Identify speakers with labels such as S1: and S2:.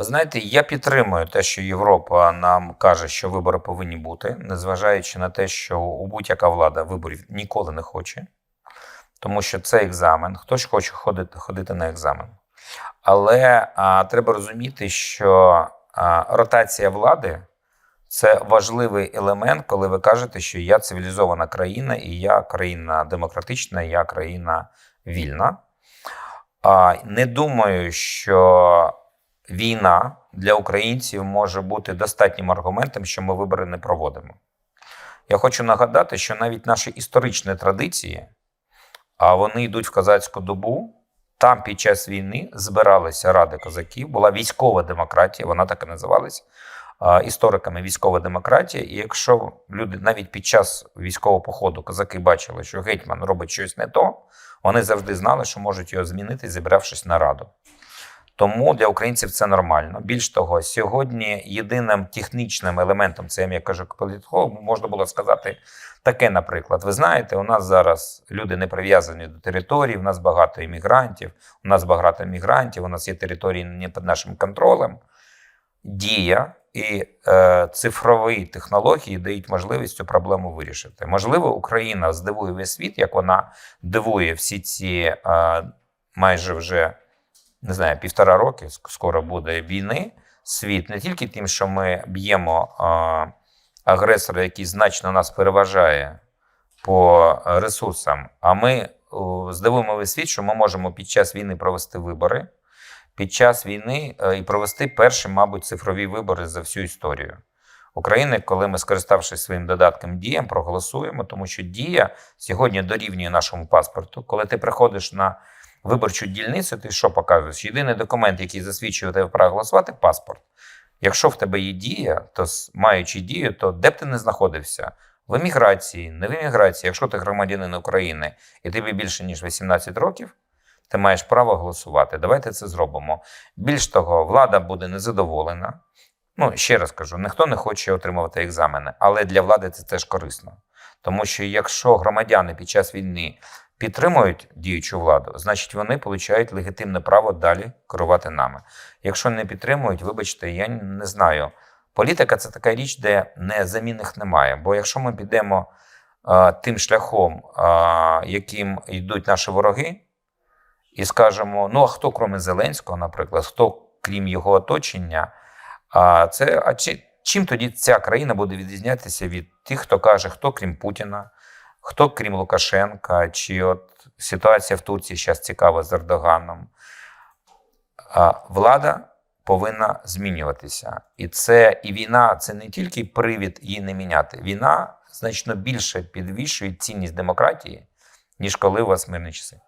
S1: Ви знаєте, я підтримую те, що Європа нам каже, що вибори повинні бути, незважаючи на те, що у будь-яка влада виборів ніколи не хоче, тому що це екзамен. Хтось хоче ходити, ходити на екзамен. Але а, треба розуміти, що а, ротація влади це важливий елемент, коли ви кажете, що я цивілізована країна, і я країна демократична, і я країна вільна. А, не думаю, що війна для українців може бути достатнім аргументом, що ми вибори не проводимо. Я хочу нагадати, що навіть наші історичні традиції, а вони йдуть в козацьку добу. Там під час війни збиралися ради козаків, була військова демократія, вона так і називалась істориками військова демократія. І якщо люди навіть під час військового походу козаки бачили, що гетьман робить щось не то, вони завжди знали, що можуть його змінити, зібравшись на раду. Тому для українців це нормально. Більш того, сьогодні єдиним технічним елементом, це я кажу політолог, можна було сказати таке, наприклад. Ви знаєте, у нас зараз люди не прив'язані до території, у нас багато іммігрантів, у нас багато мігрантів, у нас є території не під нашим контролем. Дія і е, цифрові технології дають можливість цю проблему вирішити. Можливо, Україна здивує весь світ, як вона дивує всі ці е, майже вже не знаю, півтора роки, скоро буде війни. Світ не тільки тим, що ми б'ємо агресора, який значно нас переважає по ресурсам, а ми здивуємо весь світ, що ми можемо під час війни провести вибори, під час війни е, і провести перші, мабуть, цифрові вибори за всю історію України, коли ми, скориставшись своїм додатком діям, проголосуємо, тому що дія сьогодні дорівнює нашому паспорту. Коли ти приходиш на виборчу дільницю, ти що показуєш? Єдиний документ, який засвідчує тебе право голосувати, паспорт. Якщо в тебе є дія, то маючи дію, то де б ти не знаходився? В еміграції, не в еміграції. Якщо ти громадянин України і тобі більше ніж 18 років, ти маєш право голосувати. Давайте це зробимо. Більш того, влада буде незадоволена. Ну, ще раз кажу, ніхто не хоче отримувати екзамени, але для влади це теж корисно. Тому що якщо громадяни під час війни підтримують діючу владу, значить вони отримують легітимне право далі керувати нами. Якщо не підтримують, вибачте, я не знаю. Політика це така річ, де незамінних немає. Бо якщо ми підемо а, тим шляхом, а, яким йдуть наші вороги, і скажемо: ну а хто, крім Зеленського, наприклад, хто крім його оточення, а це а чи, чим тоді ця країна буде відрізнятися від тих, хто каже, хто крім Путіна, хто крім Лукашенка, чи от ситуація в Турції зараз цікава з Ердоганом. Влада повинна змінюватися. І це і війна це не тільки привід її не міняти. Війна значно більше підвищує цінність демократії, ніж коли у вас мирні часи.